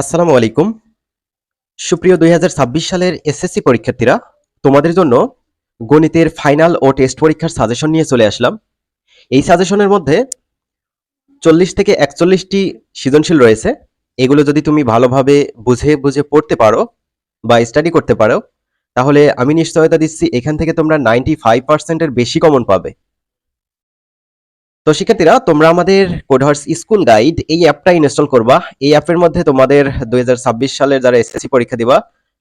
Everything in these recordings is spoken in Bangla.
আসসালামু আলাইকুম। সুপ্রিয় দুই হাজার ছাব্বিশ সালের এসএসসি পরীক্ষার্থীরা, তোমাদের জন্য গণিতের ফাইনাল ও টেস্ট পরীক্ষার সাজেশন নিয়ে চলে আসলাম। এই সাজেশনের মধ্যে চল্লিশ থেকে একচল্লিশটি সৃজনশীল রয়েছে। এগুলো যদি তুমি ভালোভাবে বুঝে বুঝে পড়তে পারো বা স্টাডি করতে পারো, তাহলে আমি নিশ্চয়তা দিচ্ছি এখান থেকে তোমরা নাইনটি ফাইভ পার্সেন্টের বেশি কমন পাবে। তো শিক্ষার্থীরা, তোমরা আমাদের কোডহার্স স্কুল গাইড এই অ্যাপটা ইনস্টল করবা। এই অ্যাপের মধ্যে তোমাদের দু হাজার ছাব্বিশ সালের যারা এসএসসি পরীক্ষা দিবা,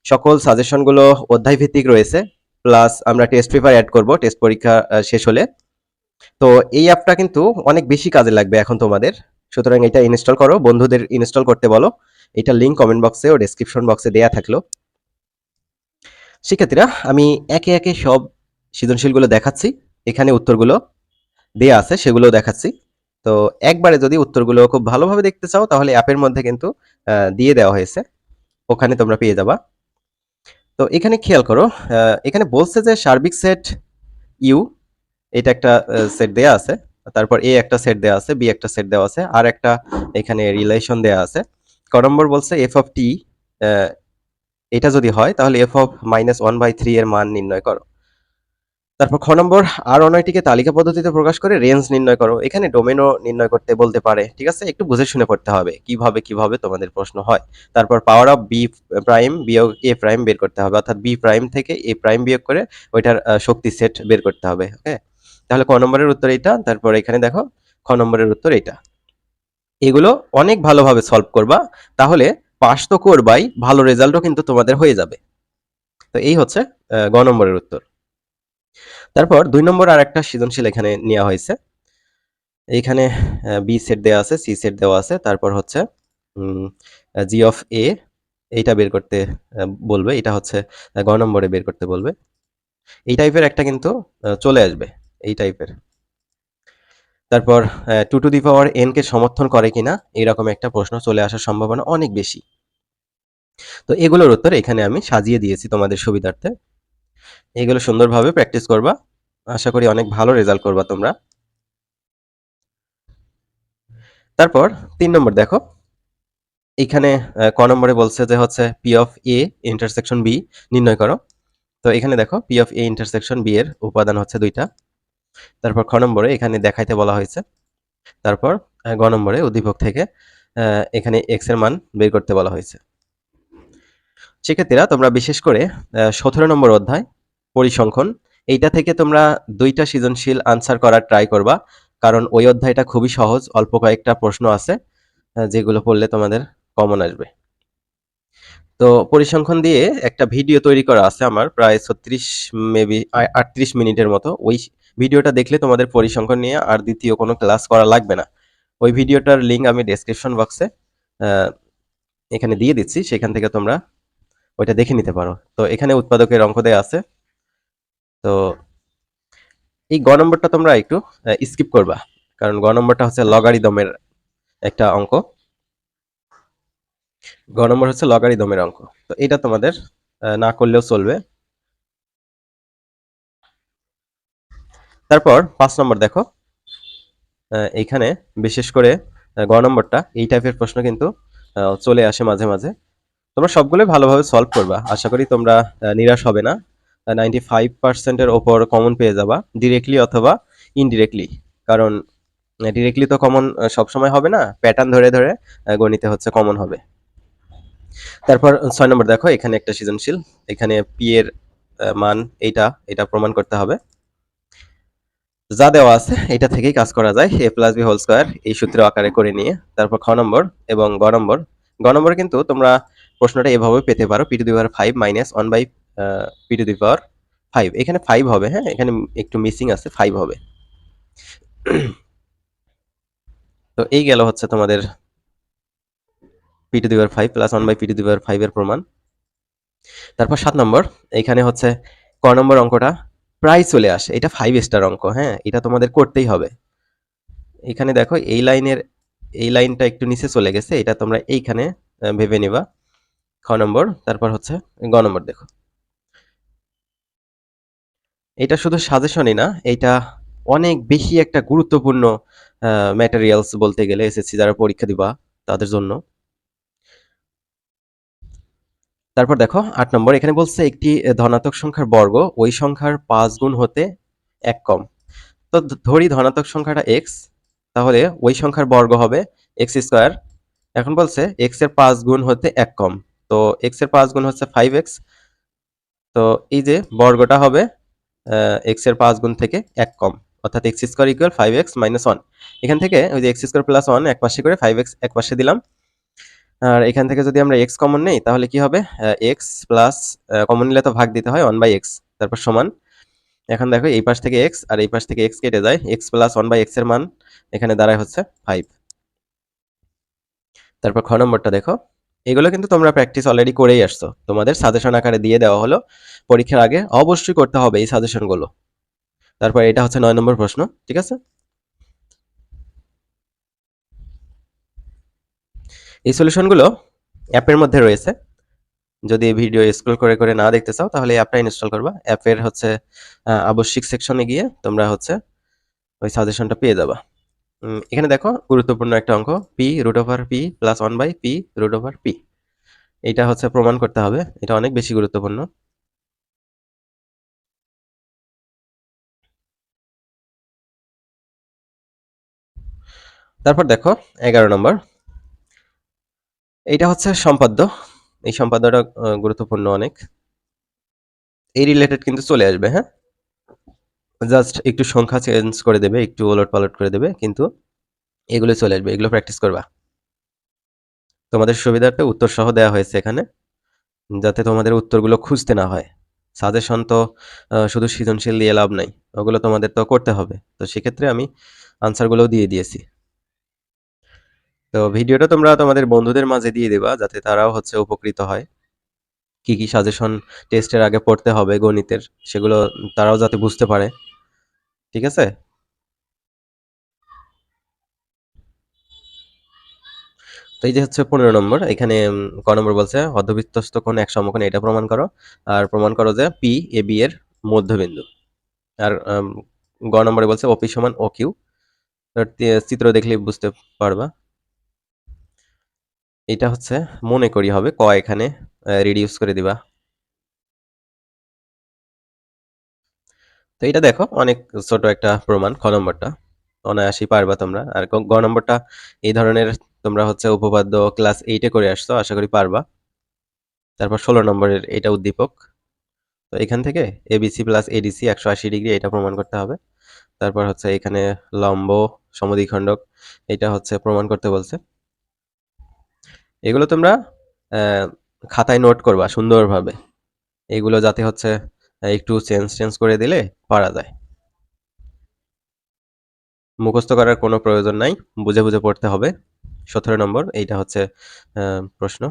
সকল সাজেশনগুলো অধ্যায় ভিত্তিক রয়েছে প্লাস আমরা টেস্ট পেপার অ্যাড করব টেস্ট পরীক্ষা শেষ হলে। তো এই অ্যাপটা কিন্তু অনেক বেশি কাজে লাগবে এখন তোমাদের। সুতরাং এটা ইনস্টল করো, বন্ধুদের ইনস্টল করতে বলো। এটা লিঙ্ক কমেন্ট বক্সে ও ডেসক্রিপশন বক্সে দেয়া থাকল। শিক্ষার্থীরা, আমি একে একে সব সৃজনশীলগুলো দেখাচ্ছি, এখানে উত্তরগুলো। দেয়া আছে সেগুলো দেখাচ্ছি। তো একবারে যদি উত্তরগুলো খুব ভালোভাবে দেখতে চাও, তাহলে অ্যাপের মধ্যে কিন্তু দিয়ে দেওয়া হয়েছে। ওখানে তোমরা পেয়ে যাবা। তো এখানে খেয়াল করো এখানে বলছে যে সার্বিক সেট ইউ, এটা একটা সেট দেয়া আছে। তারপর এ একটা সেট দেওয়া আছে, বি একটা সেট দেওয়া আছে, আর একটা এখানে রিলেশন দেওয়া আছে। ক নম্বর বলছে এফ অফ টি এটা যদি হয়, তাহলে F of minus one by three এর মান নির্ণয় করো। তারপর খ নম্বর, আর অনয়টিকে তালিকা পদ্ধতিতে প্রকাশ করে রেঞ্জ নির্ণয় করো। এখানে ডোমেনও নির্ণয় করতে বলতে পারে, ঠিক আছে? একটু বুঝে শুনে পড়তে হবে, কীভাবে কীভাবে তোমাদের প্রশ্ন হয়। তারপর পাওয়ার অফ বি প্রাইম বিয়োগ এ প্রাইম বের করতে হবে, অর্থাৎ বি প্রাইম থেকে এ প্রাইম বিয়োগ করে ওইটার শক্তি সেট বের করতে হবে, ওকে? তাহলে ক নম্বরের উত্তর এইটা, তারপর এখানে দেখো, খ নম্বরের উত্তর এইটা। এগুলো অনেক ভালোভাবে সলভ করবা, তাহলে পাস তো করবাই, ভালো রেজাল্টও কিন্তু তোমাদের হয়ে যাবে। তো এই হচ্ছে গ নম্বরের উত্তর। তারপর দুই নম্বর আর একটা সৃজনশীল এখানে নেওয়া হয়েছে। এইখানে বি সেট দেওয়া আছে সি সেট দেওয়া আছে। তারপর হচ্ছে জি অফ এ এইটা বের করতে বলবে। এটা হচ্ছে গ নম্বরে বের করতে বলবে। এই টাইপের একটা কিন্তু চলে আসবে, এই টাইপের তারপর two to the power n কে সমর্থন করে কিনা, এরকম একটা প্রশ্ন চলে আসার সম্ভাবনা অনেক বেশি। তো এগুলোর উত্তর এখানে আমি সাজিয়ে দিয়েছি তোমাদের সুবিধার্থে। এগুলো সুন্দরভাবে প্র্যাকটিস করবা। আশা করি অনেক ভালো রেজাল্ট করবা তোমরা। তারপর তিন নম্বর দেখো। এখানে ক নম্বরে বলছে যে হচ্ছে P of A intersection B নির্ণয় করো। তো এখানে দেখো P of A intersection B এর উপাদান হচ্ছে দুইটা। তারপর খ নম্বরে এখানে দেখাইতে বলা হয়েছে। তারপর গ নম্বরে উদ্দীপক থেকে এখানে এক্সের মান বের করতে বলা হয়েছে। শিক্ষার্থীরা তোমরা বিশেষ করে সতেরো নম্বর অধ্যায়, পরিসংখ্যান, এইটা থেকে তোমরা দুইটা সৃজনশীল আনসার করার ট্রাই করবা, কারণ ওই অধ্যায়টা খুবই সহজ, অল্প কয়েকটা প্রশ্ন আছে যেগুলো পড়লে তোমাদের কমন আসবে। তো পরিসংখ্যান দিয়ে একটা ভিডিও তৈরি করা আছে আমার, প্রায় ছত্রিশ মেবি আটত্রিশ মিনিটের মতো। ওই ভিডিওটা দেখলে তোমাদের পরিসংখ্যান নিয়ে আর দ্বিতীয় কোনো ক্লাস করা লাগবে না। ওই ভিডিওটার লিঙ্ক আমি ডেসক্রিপশন বক্সে এখানে দিয়ে দিচ্ছি, সেখান থেকে তোমরা ওইটা দেখে নিতে পারো। তো এখানে উৎপাদকের অঙ্ক দেয়া আছে। তো এই গ নম্বরটা তোমরা একটু স্কিপ করবা। কারণ গ নম্বরটা হচ্ছে লগারিদমের একটা অঙ্ক। গ নম্বর হচ্ছে লগারিদমের অঙ্ক। তো এটা তোমাদের না করলেও চলবে। তারপর পাঁচ নম্বর দেখো। আহ, এইখানে বিশেষ করে গ নম্বরটা এই টাইপের প্রশ্ন কিন্তু চলে আসে মাঝে মাঝে। তোমরা সবগুলো ভালোভাবে সলভ করবা। আশা করি তোমরা নিরাশ হবে না। নাইনটি ফাইভ পার্সেন্টের ওপর কমন পেয়ে যাবা ডিরেক্টলি অথবা ইনডিরেক্টলি কারণ ডিরেক্টলি তো কমন সবসময় হবে না প্যাটার্ন ধরে ধরে গণিতে হচ্ছে কমন হবে। তারপর ছয় নম্বর দেখো, এখানে একটা সৃজনশীল। এখানে পি এর মান এইটা, এটা প্রমাণ করতে হবে। যা দেওয়া আছে, এটা থেকেই কাজ করা যায় A plus B whole square এই সূত্র আকারে করে নিয়ে। তারপর খ নম্বর এবং গ নম্বর। গ নম্বর কিন্তু তোমরা প্রশ্নটা এভাবে পেতে পারো P to the power five minus one by P to the power five এখানে ফাইভ হবে হ্যাঁ? এখানে একটু মিসিং আছে ফাইভ হবে। তো এই গেল হচ্ছে তোমাদের P to the power five plus one by P to the power five এর প্রমাণ। তারপর সাত নম্বর, এখানে হচ্ছে ক নম্বর অঙ্কটা প্রায় চলে আসে। এটা ফাইভ স্টার অঙ্ক হ্যাঁ? এটা তোমাদের করতেই হবে। এখানে দেখো, এই লাইনের, এই লাইনটা একটু নিচে চলে গেছে। এটা তোমরা এইখানে ভেবে নিবা। খ নম্বর, তারপর হচ্ছে গ নম্বর দেখো। এটা শুধু সাজেশনই না, এটা অনেক বেশি একটা গুরুত্বপূর্ণ ম্যাটেরিয়ালস বলতে গেলে এসএসসি যারা পরীক্ষা দিবা, তাদের জন্য। তারপর দেখো, আট নম্বর, এখানে বলছে একটি ধনাত্মক সংখ্যার বর্গ, ওই সংখ্যার পাঁচ গুণ হতে এক কম। তো ধরি ধনাত্মক সংখ্যাটা এক্স তাহলে ওই সংখ্যার বর্গ হবে এক্স স্কোয়ার এখন বলছে এক্সের পাঁচ গুণ হতে এক কম। তো এক্সের পাঁচ গুণ হচ্ছে ফাইভ এক্স তো এই যে বর্গটা হবে এক্সের পাঁচ গুণ থেকে এক কম, অর্থাৎ X square equal five X minus one এখান থেকে ওই যে এক্স স্কোয়ার প্লাস ওয়ান এক পাশে করে ফাইভ এক্স এক পাশে দিলাম। আর এখান থেকে যদি আমরা এক্স কমন নেই, তাহলে কি হবে? এক্স প্লাস কমন নিলে তো ভাগ দিতে হয় ওয়ান বাই এক্স তারপর সমান। এখন দেখো এই পাশ থেকে এক্স আর এই পাশ থেকে এক্স কেটে যায় এক্স প্লাস ওয়ান বাই এক্সের মান এখানে দাঁড়ায় হচ্ছে ফাইভ তারপর খ নম্বরটা দেখো। এগুলো কিন্তু তোমরা প্র্যাকটিস অলরেডি করেই আসছো। তোমাদের সাজেশন আকারে দিয়ে দেওয়া হলো। পরীক্ষার আগে অবশ্যই করতে হবে এই সাজেশনগুলো তারপর এটা হচ্ছে নয় নম্বর প্রশ্ন, ঠিক আছে? এই সলিউশনগুলো অ্যাপের মধ্যে রয়েছে। যদি ভিডিও স্ক্রল করে করে না দেখতে চাও, তাহলে এই অ্যাপটা ইনস্টল করবা। অ্যাপের হচ্ছে আবশ্যিক সেকশনে গিয়ে তোমরা হচ্ছে ওই সাজেশনটা পেয়ে যাবা। এখানে দেখো গুরুত্বপূর্ণ একটা অঙ্ক P root over P plus one by P root over P এটা হচ্ছে প্রমাণ করতে হবে, এটা অনেক বেশি গুরুত্বপূর্ণ। তারপর দেখো এগারো নম্বর। এইটা হচ্ছে সম্পাদ্য, এই সম্পাদ্যটা গুরুত্বপূর্ণ অনেক। এই রিলেটেড কিন্তু চলে আসবে হ্যাঁ? জাস্ট একটু সংখ্যা চেঞ্জ করে দেবে, একটু ওলট পালট করে দেবে, কিন্তু এগুলো চলে আসবে, এগুলো প্র্যাকটিস করবা। তোমাদের সুবিধার্থে উত্তর সহ দেওয়া হয়েছে এখানে, যাতে তোমাদের উত্তরগুলো খুঁজতে না হয়। সাজেশন তো শুধু সৃজনশীল দিয়ে লাভ নাই, ওগুলো তোমাদের তো করতে হবে। তো সেক্ষেত্রে আমি আনসারগুলোও দিয়ে দিয়েছি। তো ভিডিওটা তোমরা তোমাদের বন্ধুদের মাঝে দিয়ে দেবা, যাতে তারাও হচ্ছে উপকৃত হয়। কি কি সাজেশন টেস্টের আগে পড়তে হবে গণিতের, সেগুলো তারাও যাতে বুঝতে পারে। ঠিক আছে? এই যে হচ্ছে পনেরো নম্বর, এখানে ক নম্বর বলছে অর্ধবৃত্তস্থ কোণ এক সমকোণ, এটা প্রমাণ করো। আর প্রমাণ করো যে পি এ বি এর মধ্যবিন্দু। আর গ নম্বরে বলছে ওপি সমান ও কিউ চিত্র দেখলে বুঝতে পারবা। এটা হচ্ছে, মনে করি হবে, ক এখানে রিডিউস করে দিবা। তো এটা দেখো, অনেক ছোট একটা প্রমাণ, খ নম্বরটা। অনায়াসই পারবা তোমরা। আর গ নম্বরটা, এই ধরনের তোমরা হচ্ছে উপপাদ্য ক্লাস এইটে করে আসছো, আশা করি পারবা। তারপর ষোলো নম্বরের এটা উদ্দীপক। তো এখান থেকে এবিসি প্লাস এডিসি একশো আশি ডিগ্রি এটা প্রমাণ করতে হবে। তারপর হচ্ছে এখানে লম্ব সমদ্বিখণ্ডক এটা হচ্ছে প্রমাণ করতে বলছে। এগুলো তোমরা খাতায় নোট করবা সুন্দরভাবে। এগুলো যাতে হচ্ছে একটু চেঞ্জ চেঞ্জ করে দিলে পারা যায়। মুখস্থ করার কোনো প্রয়োজন নাই, বুঝে বুঝে পড়তে হবে। সতেরো নম্বর, এইটা হচ্ছে প্রশ্ন।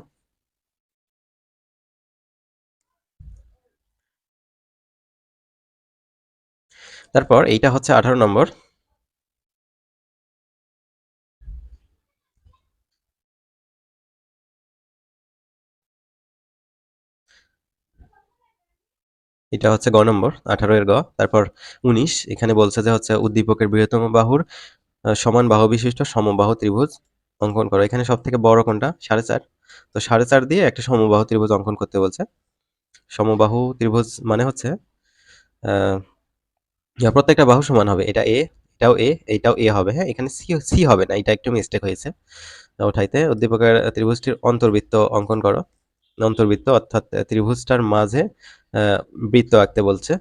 তারপর এইটা হচ্ছে আঠারো নম্বর। এটা হচ্ছে গ নম্বর, আঠারো এর গ। তারপর উনিশ, এখানে বলছে যে হচ্ছে উদ্দীপকের বৃহত্তম বাহুর সমান বাহু বিশিষ্ট সমবাহু ত্রিভুজ অঙ্কন করো। এখানে সব থেকে বড় কোনটা? সাড়ে চার। তো সাড়ে চার দিয়ে একটা সমবাহু ত্রিভুজ অঙ্কন করতে বলছে। সমবাহু ত্রিভুজ মানে হচ্ছে প্রত্যেকটা বাহু সমান হবে। এটা এ, এটাও এ এইটাও এ হবে। হ্যাঁ এখানে সি সি হবে না, এটা একটু মিস্টেক হয়েছে। ওঠাইতে উদ্দীপকের ত্রিভুজটির অন্তর্বৃত্ত অঙ্কন করো। অন্তর্বৃত্ত, অর্থাৎ ত্রিভুজটার মাঝে বৃত্ত আঁকতে বলছে।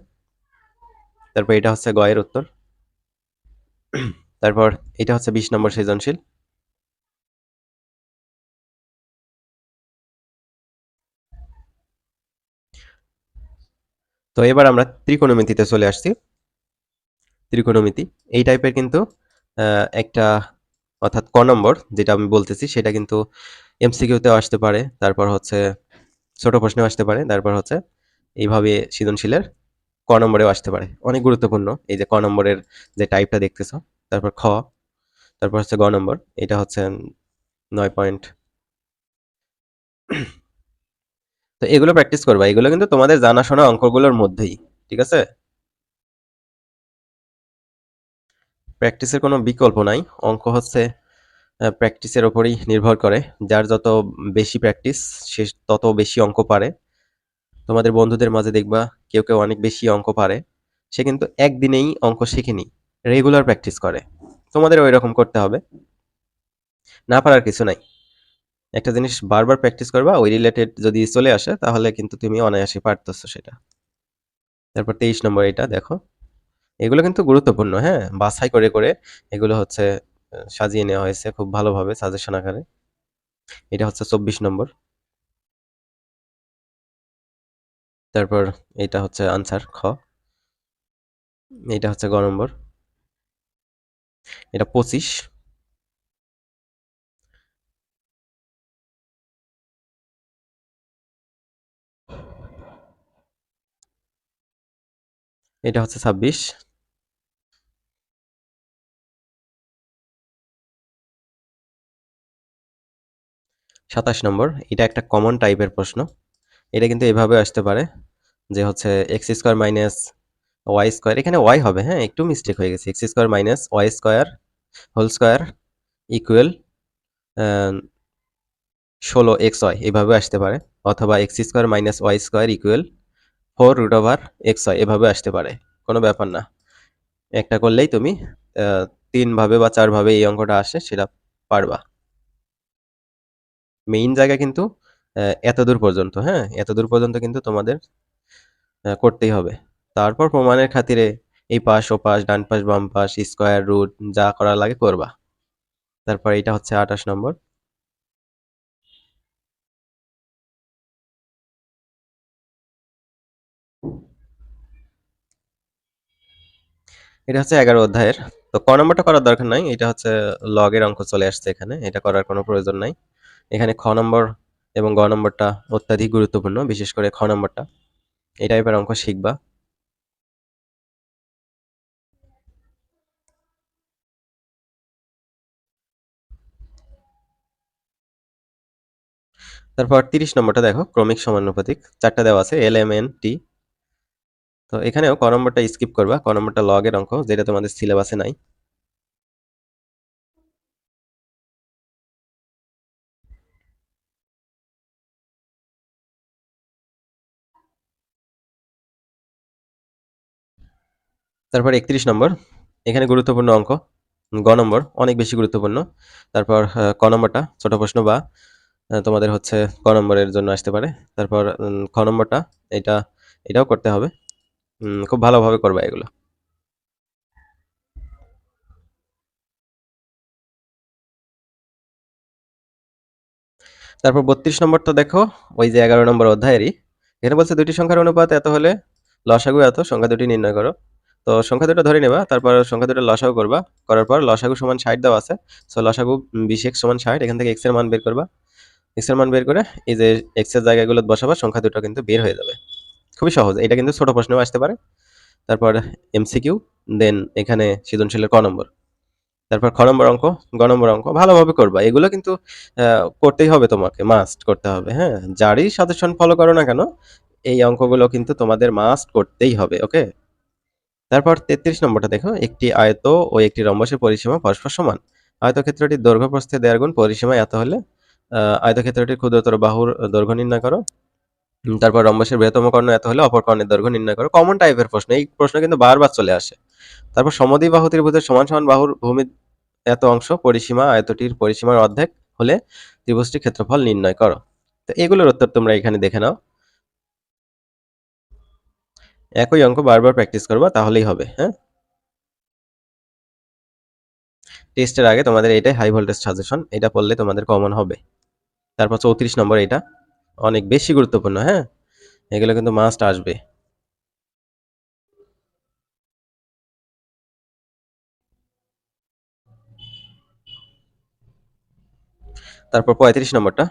তারপর এটা হচ্ছে গয়ের উত্তর। তারপর এটা হচ্ছে বিশ নম্বর সৃজনশীল। তো এবার আমরা ত্রিকোণমিতিতে চলে আসছি। ত্রিকোণমিতি, এই টাইপের কিন্তু একটা, অর্থাৎ ক নম্বর, যেটা আমি বলতেছি, সেটা কিন্তু এমসিকিউতেও আসতে পারে। তারপর হচ্ছে ছোট প্রশ্নেও আসতে পারে, তারপর হচ্ছে এইভাবে সৃজনশীলের ক নম্বরেও আসতে পারে। অনেক গুরুত্বপূর্ণ, এই যে ক নম্বরের যে টাইপটা দেখতেছ, তারপর খ, তারপর হচ্ছে গ নম্বর, এটা হচ্ছে নয় পয়েন্ট তো এগুলো প্র্যাকটিস করবা, এগুলো কিন্তু তোমাদের জানাশোনা অঙ্কগুলোর মধ্যেই, ঠিক আছে? প্র্যাকটিসের কোনো বিকল্প নাই, অঙ্ক হচ্ছে প্র্যাকটিসের ওপরেই নির্ভর করে। যার যত বেশি প্র্যাকটিস সে তত বেশি অঙ্ক পারে। তোমাদের বন্ধুদের মাঝে দেখবা কেউ কেউ অনেক বেশি অঙ্ক পারে। সে কিন্তু একদিনেই অঙ্ক শিখেনি রেগুলার প্র্যাকটিস করে। তোমাদের ওই রকম করতে হবে। না পারার কিছু নাই। একটা জিনিস বারবার প্র্যাকটিস করবা, ওই রিলেটেড যদি চলে আসে, তাহলে কিন্তু তুমি অনায়াসে পারতেছো সেটা। তারপর তেইশ নম্বর এটা, দেখো। এগুলো কিন্তু গুরুত্বপূর্ণ হ্যাঁ? বাছাই করে করে এগুলো হচ্ছে সাজিয়ে নেওয়া হয়েছে খুব ভালোভাবে সাজেশন আকারে। এটা হচ্ছে চব্বিশ নম্বর। তারপর এটা হচ্ছে আনসার খ। এটা হচ্ছে গ নম্বর। এটা পঁচিশ। এটা হচ্ছে ছাব্বিশ। সাতাশ নম্বর, এটা একটা কমন টাইপের প্রশ্ন। এটা কিন্তু এভাবে আসতে পারে যে হচ্ছে X square minus Y square এখানে ওয়াই হবে হ্যাঁ একটু মিস্টেক হয়ে গেছে। X square minus Y square whole square equal ষোলো এক্স ওয়াই এভাবে আসতে পারে। অথবা X square minus Y square equal four root over X Y এভাবে আসতে পারে, কোনো ব্যাপার না। একটা করলেই তুমি তিনভাবে বা চারভাবে এই অঙ্কটা আসে, সেটা পারবা। মেইন জায়গা কিন্তু এত দূর পর্যন্ত হ্যাঁ? এত দূর পর্যন্ত কিন্তু তোমাদের করতেই হবে। তারপর প্রমাণের খাতিরে এই পাশ, ও পাশ, ডান পাশ, বাম পাশ স্কোয়ার রুট যা করা লাগে করবা। তারপর এটা হচ্ছে আঠাশ নম্বর। এটা হচ্ছে এগারো অধ্যায়ের। তো ক নম্বরটা করার দরকার নাই, এটা হচ্ছে লগের অঙ্ক চলে আসছে এখানে, এটা করার কোনো প্রয়োজন নাই। এখানে খ নম্বর এবং গ নম্বরটা অত্যাধিক গুরুত্বপূর্ণ, বিশেষ করে খ নম্বরটা। এই টাইপের অঙ্ক শিখবা। তারপর তিরিশ নম্বরটা দেখো, ক্রমিক সমানুপাতিক। চারটা দেওয়া আছে এল এম এন টি তো এখানেও ক নম্বরটা স্কিপ করবা। ক নম্বরটা লগের অঙ্ক, যেটা তোমাদের সিলেবাসে নাই। তারপর একত্রিশ নম্বর, এখানে গুরুত্বপূর্ণ অঙ্ক, গ নম্বর, অনেক বেশি গুরুত্বপূর্ণ। তারপর ক নম্বরটা, ছোট প্রশ্ন বা তোমাদের হচ্ছে ক নম্বরের জন্য আসতে পারে। তারপর খ নম্বরটা, এটা, এটাও করতে হবে। খুব ভালোভাবে করবা এগুলো। তারপর বত্রিশ নম্বরটা দেখো, ওই যে এগারো নম্বর অধ্যায়েরই। এখানে বলছে দুটি সংখ্যার অনুপাত এত হলে লসাগু এত, সংখ্যা দুটি নির্ণয় করো। তো সংখ্যা দুটো ধরে নেবা, তারপর সংখ্যা দুটো লসাগু করবা, করার পর লসাগু সমান ষাট দেওয়া আছে। সো লসাগু বিশ এক্স সমান ষাট, এখান থেকে এক্সের মান বের করবা। এক্সের মান বের করে এই যে এক্সের জায়গাগুলো বসাবা সংখ্যা দুটো কিন্তু বের হয়ে যাবে। খুবই সহজ, এটা কিন্তু ছোট প্রশ্নেও আসতে পারে। তারপর এমসিকিউ দেন এখানে সৃজনশীলের ক নম্বর। তারপর খ নম্বর অঙ্ক, গ নম্বর অঙ্ক, ভালোভাবে করবা। এগুলো কিন্তু করতেই হবে তোমাকে মাস্ট করতে হবে হ্যাঁ? যারই সাজেশন ফলো করো না কেন, এই অঙ্কগুলো কিন্তু তোমাদের মাস্ট করতেই হবে ওকে তারপর তেত্রিশ নম্বরটা দেখো, একটি আয়ত ও একটি রম্বসের পরিসীমা পরস্পর সমান। আয়তক্ষেত্রটির দৈর্ঘ্য প্রস্থে দেড় গুণ পরিসীমা এত হলে আয়তক্ষেত্রটির ক্ষুদ্রতর বাহুর দৈর্ঘ্য নির্ণয় করো। তারপর রম্বসের বৃহত্তম কর্ণ এত হলে, অপর কর্ণের দৈর্ঘ্য নির্ণয় করো। কমন টাইপের প্রশ্ন, এই প্রশ্ন কিন্তু বারবার চলে আসে। তারপর সমদ্বি বাহু ত্রিভুজের সমান সমান বাহুর ভূমি এত অংশ, পরিসীমা আয়তটির পরিসীমার অর্ধেক হলে ত্রিভুজটির ক্ষেত্রফল নির্ণয় করো। তো এগুলোর উত্তর তোমরা এখানে দেখে নাও। একই অঙ্ক বারবার প্র্যাকটিস করবা, তাহলেই হবে হ্যাঁ? টেস্টের আগে তোমাদের এটাই হাই ভোল্টেজ সাজেশন এটা পড়লে তোমাদের কমন হবে। তারপর চৌত্রিশ নম্বর এটা অনেক বেশি গুরুত্বপূর্ণ হ্যাঁ? এগুলো কিন্তু মাস্ট আসবে। তারপর পঁয়ত্রিশ নম্বরটা,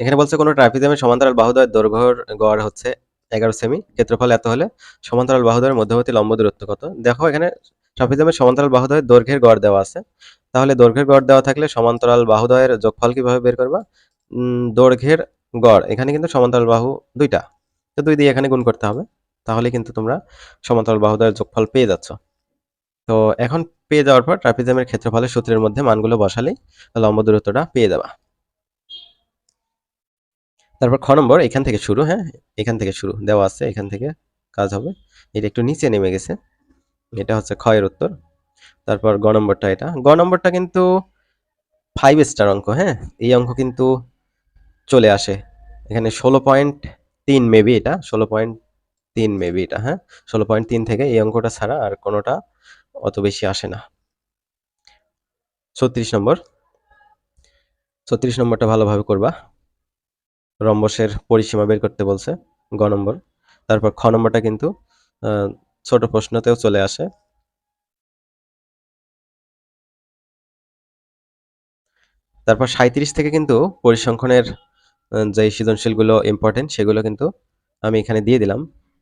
এখানে বলছে কোনো ট্রাফিজামের সমান্তরাল বাহুদয়ের দৈর্ঘ্যর গড় হচ্ছে এগারো সেমি, ক্ষেত্রফল এত হলে সমান্তরাল বাহুদয়ের মধ্যবর্তী লম্ব দূরত্ব কত? দেখো, এখানে ট্রাফিজামের সমান্তরাল বাহুদয়ের দৈর্ঘ্যের গড় দেওয়া আছে। তাহলে দৈর্ঘ্যের গড় দেওয়া থাকলে সমান্তরাল বাহুদয়ের যোগফল কীভাবে বের করবা? দৈর্ঘ্যের গড়, এখানে কিন্তু সমান্তরাল বাহু দুইটা। তো দুই দিয়ে এখানে গুণ করতে হবে। তাহলে কিন্তু তোমরা সমান্তরাল বাহুদয়ের যোগফল পেয়ে যাচ্ছ। তো এখন পেয়ে যাওয়ার পর ট্রাপিজিয়ামের ক্ষেত্রফলের সূত্রের মধ্যে মানগুলো বসালেই লম্ব দূরত্বটা পেয়ে যাবা। তারপর খ নম্বর, এখান থেকে শুরু হ্যাঁ? এখান থেকে শুরু, দেওয়া আছে, এখান থেকে কাজ হবে। এটা একটু নিচে নেমে গেছে। এটা হচ্ছে ক্ষয়ের উত্তর। তারপর গ নম্বরটা এটা। গ নম্বরটা কিন্তু ফাইভ স্টার অঙ্ক হ্যাঁ? এই অঙ্ক কিন্তু চলে আসে। এখানে ষোলো পয়েন্ট তিন মেবি এটা, ষোলো পয়েন্ট তিন মেবি এটা হ্যাঁ? ষোলো পয়েন্ট তিন থেকে এই অঙ্কটা ছাড়া আর কোনোটা অত বেশি আসে না। ছত্রিশ নম্বর। ছত্রিশ নম্বরটা ভালোভাবে করবা। রম্বসের পরিসীমা বের করতে বলছে, গ নম্বর। তারপর খ নম্বরটা কিন্তু ছোট প্রশ্নতেও চলে আসে। তারপর সাঁইত্রিশ থেকে কিন্তু পরিসংখ্যানের যে সৃজনশীলগুলো ইম্পর্টেন্ট সেগুলো কিন্তু আমি এখানে দিয়ে দিলাম।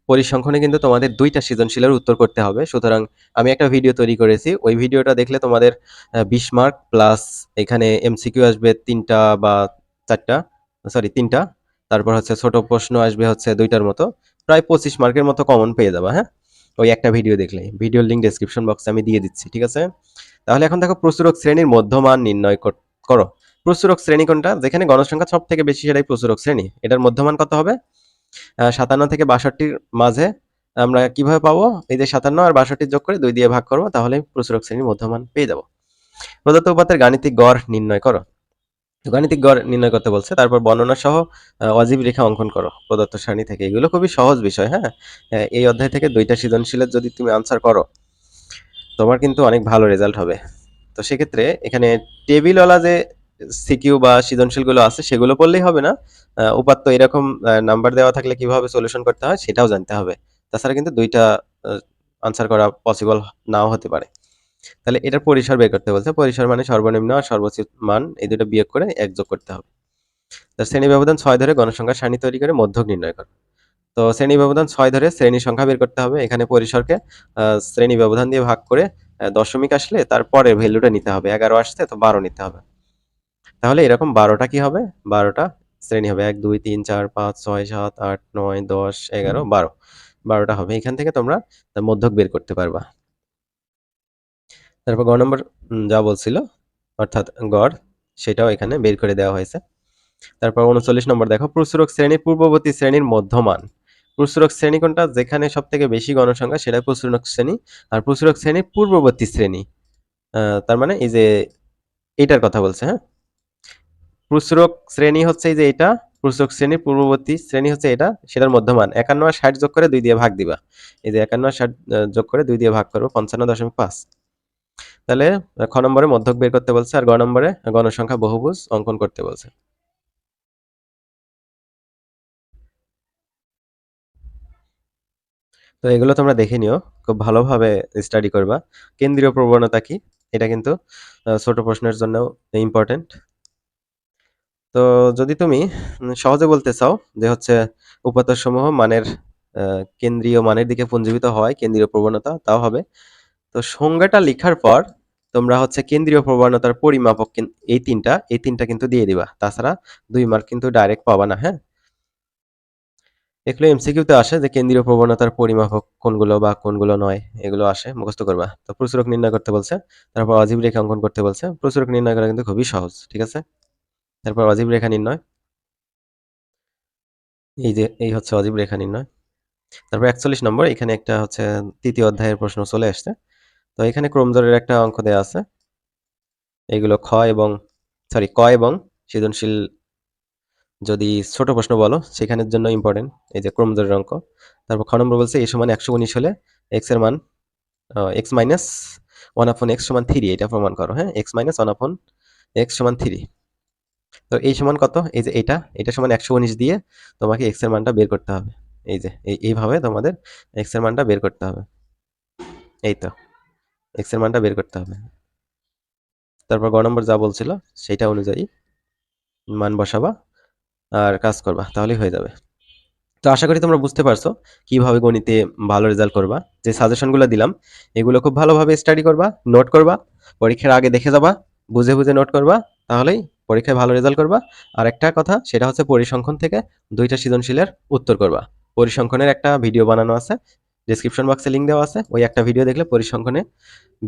পরিসংখ্যানে কিন্তু তোমাদের দুইটা সৃজনশীলের উত্তর করতে হবে। সুতরাং আমি একটা ভিডিও তৈরি করেছি। ওই ভিডিওটা দেখলে তোমাদের বিশ মার্ক প্লাস এখানে এমসিকিউ আসবে তিনটা বা চারটা। সরি, তিনটা। তারপর হচ্ছে ছোট প্রশ্ন আসবে হচ্ছে দুইটার মতো। প্রায় পঁচিশ মার্কের মতো কমন পেয়ে যাবা হ্যাঁ? ওই একটা ভিডিও দেখলে ভিডিওর লিঙ্ক ডেসক্রিপশন বক্সে আমি দিয়ে দিচ্ছি, ঠিক আছে? তাহলে এখন দেখো প্রচুরক শ্রেণির মধ্যমান নির্ণয় করো প্রচুরক শ্রেণি কোনটা? যেখানে গণসংখ্যা সব থেকে বেশি, সেটাই প্রচুরক শ্রেণি। এটার মধ্যমান কত হবে? সাতান্ন থেকে বাষট্টির মাঝে আমরা কীভাবে পাবো? এই যে সাতান্ন আর বাষট্টি যোগ করে দুই দিয়ে ভাগ করব, তাহলে প্রচুরক শ্রেণির মধ্যমান পেয়ে যাব। প্রদত্ত উপাত্তের গাণিতিক গড় নির্ণয় করো। গাণিতিক গড় নির্ণয় করতে বলছে। তারপর বর্ণনা সহ অজীব রেখা অঙ্কন করো। প্রদত্ত সারণী থেকে। এগুলো খুবই সহজ বিষয় হ্যাঁ? এই অধ্যায় থেকে দুইটা সৃজনশীলের যদি তুমি আনসার করো, তোমার কিন্তু অনেক ভালো রেজাল্ট হবে। তো সেক্ষেত্রে এখানে টেবিলওয়ালা যে সিকিউ বা সৃজনশীলগুলো আছে, সেগুলো পড়লেই হবে না। উপাত্ত এরকম নাম্বার দেওয়া থাকলে কীভাবে সলিউশন করতে হয়, সেটাও জানতে হবে। তাছাড়া কিন্তু দুইটা আনসার করা পসিবল নাও হতে পারে। তাহলে এটার পরিসর বের করতে বলছে। পরিসর মানে সর্বনিম্ন আর সর্বোচ্চ মান, এই দুটো বিয়োগ করে এক যোগ করতে হবে। তো শ্রেণি ব্যবধান ছয় ধরে গণসংখ্যা সারণী তৈরি করে মধ্যক নির্ণয় কর। তো শ্রেণি ব্যবধান ছয় ধরে শ্রেণি সংখ্যা বের করতে হবে। এখানে পরিসরকে শ্রেণি ব্যবধান দিয়ে ভাগ করে দশমিক আসলে তারপরে ভ্যালুটা নিতে হবে। এগারো আসতে তো বারো নিতে হবে। তাহলে এরকম বারোটা কি হবে? বারোটা শ্রেণি হবে। এক, দুই, তিন, চার, পাঁচ, ছয়, সাত, আট, নয়, দশ, এগারো, বারো। বারোটা হবে। এখান থেকে তোমরা মধ্যক বের করতে পারবা। তারপর গ নম্বর যা বলছিল, অর্থাৎ গড়, সেটাও এখানে বের করে দেওয়া হয়েছে। তারপর উনচল্লিশ নম্বর দেখো প্রচুরক শ্রেণির পূর্ববর্তী শ্রেণির মধ্যমান। প্রচুরক শ্রেণি কোনটা? যেখানে সব থেকে বেশি গণসংখ্যা সেটা প্রচুরক শ্রেণি। আর প্রচুরক শ্রেণির পূর্ববর্তী শ্রেণি। তার মানে এই যে এটার কথা বলছে হ্যাঁ? প্রচুরক শ্রেণি হচ্ছে এই যে এটা প্রচুরক শ্রেণির পূর্ববর্তী শ্রেণি হচ্ছে এটা, সেটার মধ্যমান। একান্ন আর ষাট যোগ করে দুই দিয়ে ভাগ দিবা। এই যে একান্ন আর ষাট যোগ করে দুই দিয়ে ভাগ করব, পঞ্চান্ন দশমিক পাঁচ। তাহলে খ নম্বরে মধ্যক বের করতে বলছে আর গ নম্বরে গণসংখ্যা বহুভুজ অঙ্কন করতে বলছে। তো এগুলো তোমরা দেখে নিও, খুব ভালোভাবে স্টাডি করবা। কেন্দ্রীয় প্রবণতা কি? এটা কিন্তু ছোট প্রশ্নের জন্য ইম্পর্টেন্ট তো যদি তুমি সহজে বলতে চাও যে হচ্ছে উপাত্তসমূহ মানের কেন্দ্রীয় মানের দিকে পুঞ্জীবিত হয়, কেন্দ্রীয় প্রবণতা, তাও হবে। তো সংজ্ঞাটা লেখার পর তোমরা হচ্ছে কেন্দ্রীয় প্রবণতার পরিমাপক এই তিনটা এই তিনটা কিন্তু দিয়ে দিবা। তাছাড়া দুই মার্ক কিন্তু ডাইরেক্ট পাবা না হ্যাঁ? এগুলো এমসিকিউতে আসে যে কেন্দ্রীয় প্রবণতার পরিমাপক কোনগুলো বা কোনগুলো নয়, এগুলো আসে, মুখস্থ করবা। তো প্রচুরক নির্ণয় করতে বলছে, তারপর অজীব রেখা অঙ্কন করতে বলছে। প্রচুরক নির্ণয় করা কিন্তু খুবই সহজ, ঠিক আছে? তারপর অজীব রেখা নির্ণয়। এই যে, এই হচ্ছে অজীব রেখা নির্ণয়। তারপর একচল্লিশ নম্বর, এখানে একটা হচ্ছে তৃতীয় অধ্যায়ের প্রশ্ন চলে আসছে। তো এখানে ক্রমজোরের একটা অঙ্ক দেওয়া আছে। এগুলো খ এবং সরি ক এবং সৃজনশীল যদি ছোট প্রশ্ন বলো, সেখানের জন্য ইম্পর্টেন্ট এই যে ক্রমজোরের অঙ্ক। তারপর খ নম্বর বলছে এই সমান একশো উনিশ হলে এক্সের মান X minus one upon X সমান থ্রি এটা প্রমাণ করো হ্যাঁ? X minus one upon X সমান থ্রি তো এই সমান কত? এই যে এটা এটা সমান একশো উনিশ দিয়ে তোমাকে এক্সের মানটা বের করতে হবে। এই যে, এই, এইভাবে তোমাদের এক্সের মানটা বের করতে হবে। এই তো। এক্সের মানটা বের করতে হবে। তারপর গ নম্বর যা বলছিল, সেইটা অনুযায়ী মান বসাবা আর কাজ করবা, তাহলেই হয়ে যাবে। তো আশা করি তোমরা বুঝতে পারছ কীভাবে গণিতে ভালো রেজাল্ট করবা। যে সাজেশনগুলো দিলাম, এগুলো খুব ভালোভাবে স্টাডি করবা নোট করবা, পরীক্ষার আগে দেখে যাবা, বুঝে বুঝে নোট করবা, তাহলেই পরীক্ষায় ভালো রেজাল্ট করবা। আর একটা কথা, সেটা হচ্ছে পরিসংখ্যান থেকে দুইটা সৃজনশীলের উত্তর করবা। পরিসংখ্যানের একটা ভিডিও বানানো আছে ডেসক্রিপশন বক্সে লিঙ্ক দেওয়া আছে। ওই একটা ভিডিও দেখলে পরিসংখ্যানে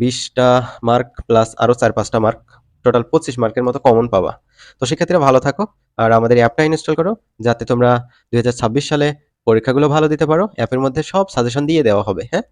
বিশটা মার্ক প্লাস আরও চার পাঁচটা মার্ক টোটাল পঁচিশ মার্কের মতো কমন পাবা। তো সেক্ষেত্রে ভালো থাকো আর আমাদের অ্যাপটা ইনস্টল করো, যাতে তোমরা দুই হাজার ছাব্বিশ সালে পরীক্ষাগুলো ভালো দিতে পারো। অ্যাপের মধ্যে সব সাজেশন দিয়ে দেওয়া হবে হ্যাঁ?